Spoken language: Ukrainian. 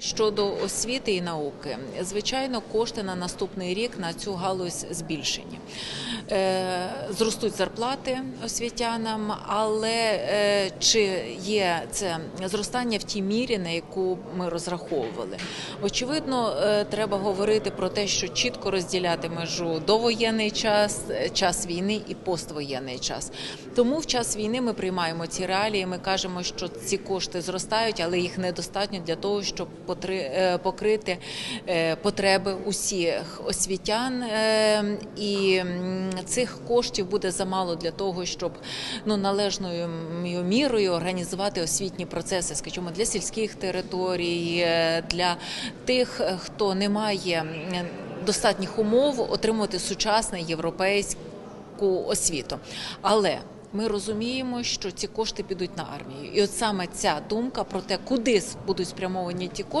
Щодо освіти і науки, звичайно, кошти на наступний рік на цю галузь збільшені. Е, Зростуть зарплати освітянам, але е, чи є це зростання в тій мірі, на яку ми розраховували? Очевидно, е, треба говорити про те, що чітко розділяти межу довоєнний час, час війни і поствоєнний час. Тому в час війни ми приймаємо ці реалії. Ми кажемо, що ці кошти зростають, але їх недостатньо для того, щоб покрити е, потреби усіх освітян. Е, І цих коштів буде замало для того, щоб ну належною мірою організувати освітні процеси, скажімо, для сільських територій, е, для тих, е, хто не має достатніх умов отримувати сучасну європейську освіту. Але ми розуміємо, що ці кошти підуть на армію, і от саме ця думка про те, куди будуть спрямовані ті кошти.